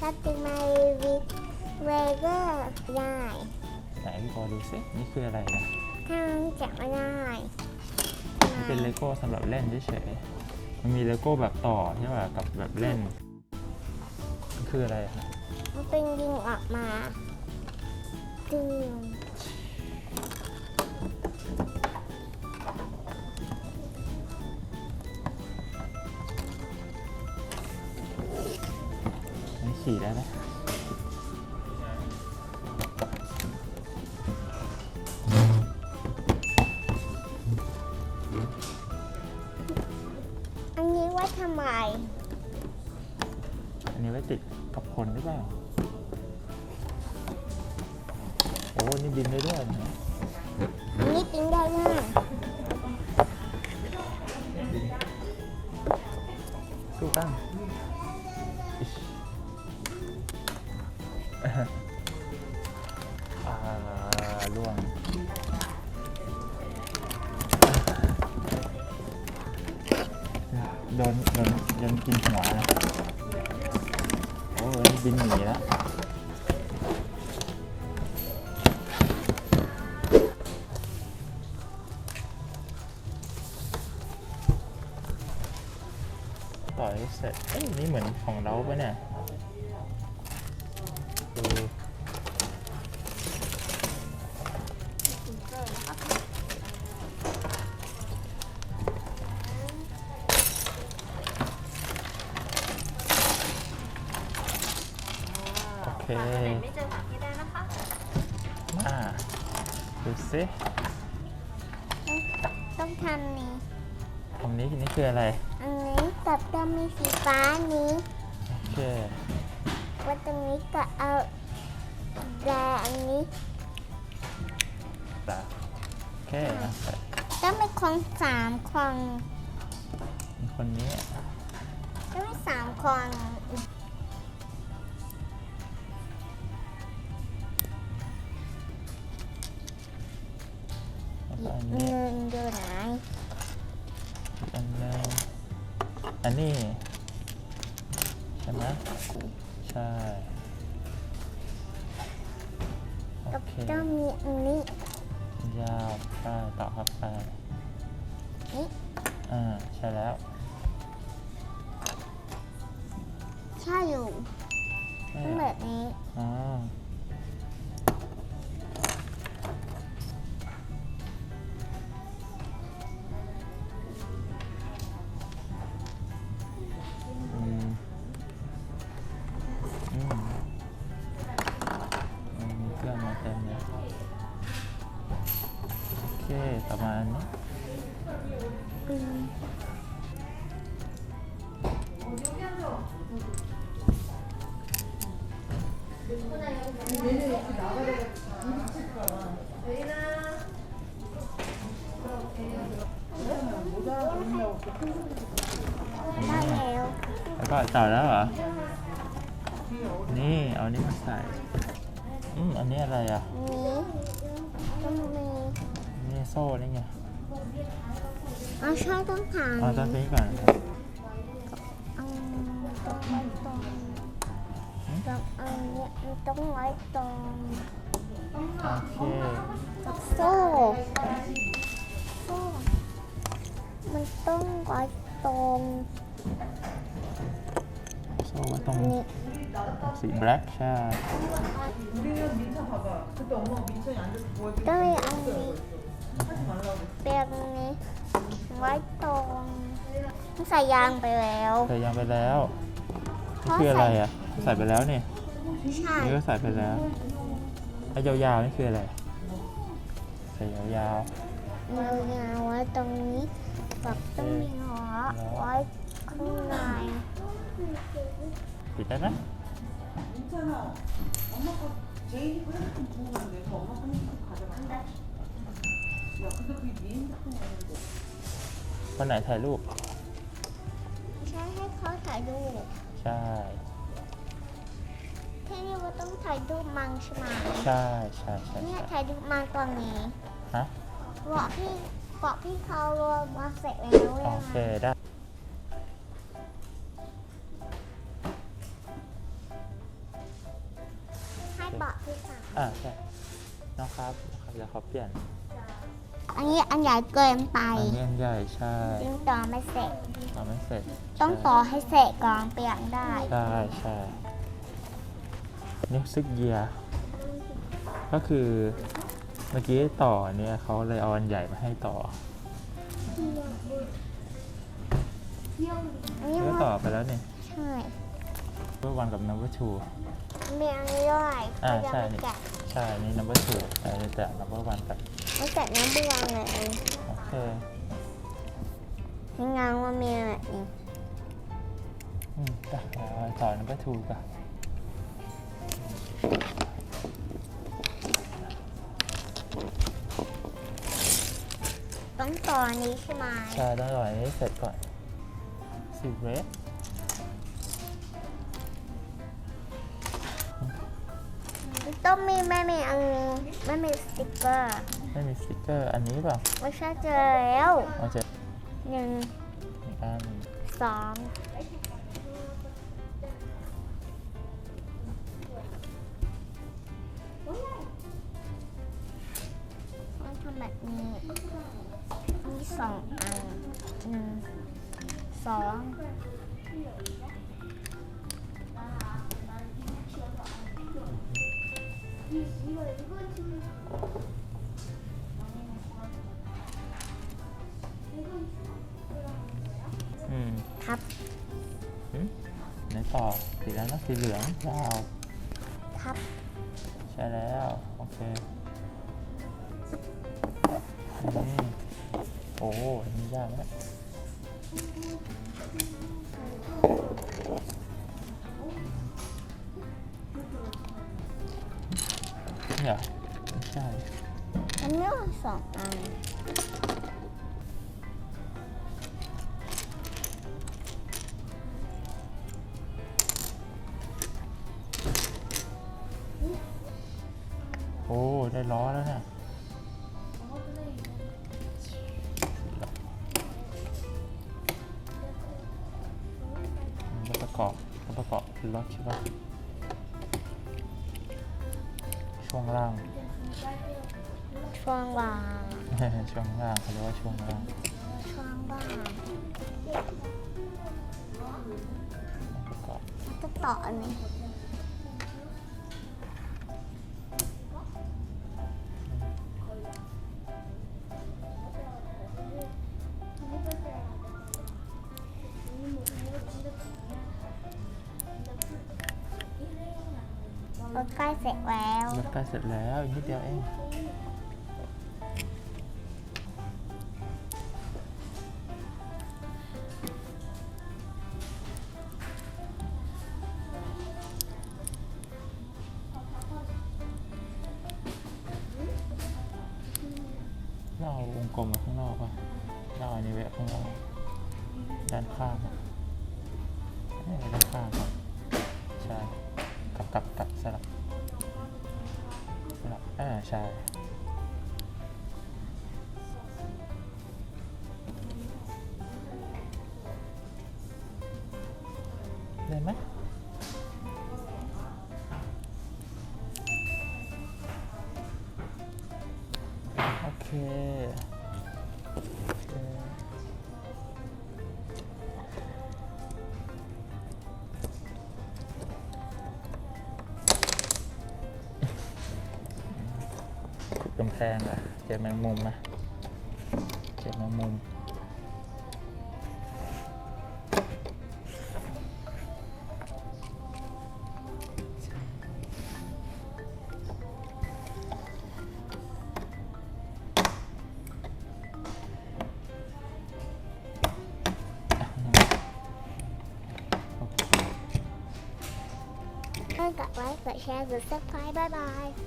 ก็จะมารีวิวเวเกอร์ได้ไหนพี่ปอดูสินี่คืออะไรนะถ้าน้องจับไม่ได้มันเป็นเลโก้สำหรับเล่นเฉยๆมันมีเลโก้แบบต่อใช่ป่ะกับแบบเล่นมันคืออะไรอะมันเป็นยิงออกมาดึง ขี่ได้ไหมอันนี้ไว่าทำไม อันนี้ไว้ติดกับคนหรือเปล่า โอ้ นี่บินได้ด้วยนะ โดนโดนโดนกินหัวนะโอ้ยบินหนีแล้วต่อยเสร็จเอ้ยนี่เหมือนของเราปะเนี่ย ดูโอเคไม่เจอหาที่ได้นะคะมาดูสิต้องทำนี้ตรงนี้นี่คืออะไร อันนี้กับจะมีสีฟ้านี้โอเคว่าตรงนี้ก็เอาแดงอันนี้ตาโอเคนะใส่ต้องมีคนสามคนคนนี้ต้องมีสามคนแอันเงินี้นอยู่ไหนอีกอันหนึงอันนี้ใช่ไหมใช่โอก็เคต้องมีอันนี้ ยาวไปต่อครับไปนี่อ่าใช่แล้ว ใช่อยู่ใช่ต้องเหแบรอบนี้อ๋ออื โอเคต่อมาอันนี้อืมได้แล้วแล้วก็ต่อแล้วเหรอ นี่ เอานี้มาใส่ อืม อันนี้อะไรอะ นี้ต้องมี โซ่นี่ไงเอาช่ต้องถามเอาตัดนี้ก่อนเอาต้องไว้ตรงต้องเอาเนี่ยต้องไว้ตรงโอเคกับโซ่โซ่มันต้องไว้ตรงโซ่ไว้ตรงสีแบล็คใช่ต้องเอาอันนี้ เตียงนี้ไว้ตรงใส่ยางไปแล้ว ใส่ยางไปแล้วนี่คืออะไรอะ ใส่ไปแล้วนี่ในี่ก็ใส่ไปแล้วไอ้ยาวๆนี่คืออะไรใส่ยาวๆยาวๆไว้ตรงนี้กับต้องมีหัวไว้ข้างในปิดได้ไหม คนไหนถ่ายรูป ใช่ให้เขาถ่ายรูปใช่ ที่นี่ว่าต้องถ่ายรูปมังใช่ไหมใช่ใช่ใช่เนี่ยใช่ถ่ายรูปมังตรงนี้ฮะบอกพี่บอกพี่เขารวมมาเสร็จแล้วโอเลยเคได้อ่าใช่น้องครับครับเดี๋ยวเขาเปลี่ยน อันนี้อันใหญ่เกินไปอันนี้อันใหญ่ใช่จึงต่อไม่เสร็จต่อไม่เสร็จต้องใช่ต่อให้เสร็จก่อนเปลี่ยนได้ ใช่ใช่นี่ซึกเยียก็คือเมื่อกี้ต่อเนี่ยเขาเลยเอาอันใหญ่มาให้ต่ออันนี้แล้วก็มันต่อไปแล้วนี่ใช่ number one กับ number two มีอันนี้ด้วยอ่าก็ใช่ยังไม่นี่แกะ ใช่ นี่ number two แต่แต่ number one กับไม่แกะน้ำเบื่อเลยโอเคที่งานว่ามีอะไรอีกอืมไปเดี๋ยวต่อ number two กันต้องต่ออันนี้ใช่ไหมใช่ต้องรออันนี้เสร็จก่อนสิบเรสต้องมีไม่มีอันไม่มีสติกเกอร์ ไม่มีสติกเกอร์ อันนี้เปล่าไม่ใช่เจอแล้วเอาจะหนึ่งอีกอันสองต้องทำแบบนี้มีสองอันหนึ่งสองอื ไหนต่อสีแล้วนะสีเหลืองยาวครับ ใช่แล้ว โอเคอืมโอ้อันนี่ยากนะเนี่ยไม่ใช่อันนี้มีสองอัน ได้ล้อแล้วเนี่ยมันจะประกอบจะประกอบเป็นรถใช่ปะช่วงล่าง ช่วงวาง ช่วงล่างเขาเรียกว่าช่วงล่าง ช่วงวางประกอบจะต่ออันนี้ ถใกล้เสร็จแล้วรถใกล้เสร็จแล้วอีกนิดเดียวเอง เราเอาวงกลมไว้ข้างนอกป่ะเราเอาอันนี้ไว้ข้างนอกด้านข้างอะเอ้ยด้านข้างก่อนใช่ กลับกลับกลับสลับสลับอ่าใช่ แพงอะเจอแมงมุมนะเจอแมงมุมให้กดไลค์กดแชร์กดซับสไครต์บ๊ายบาย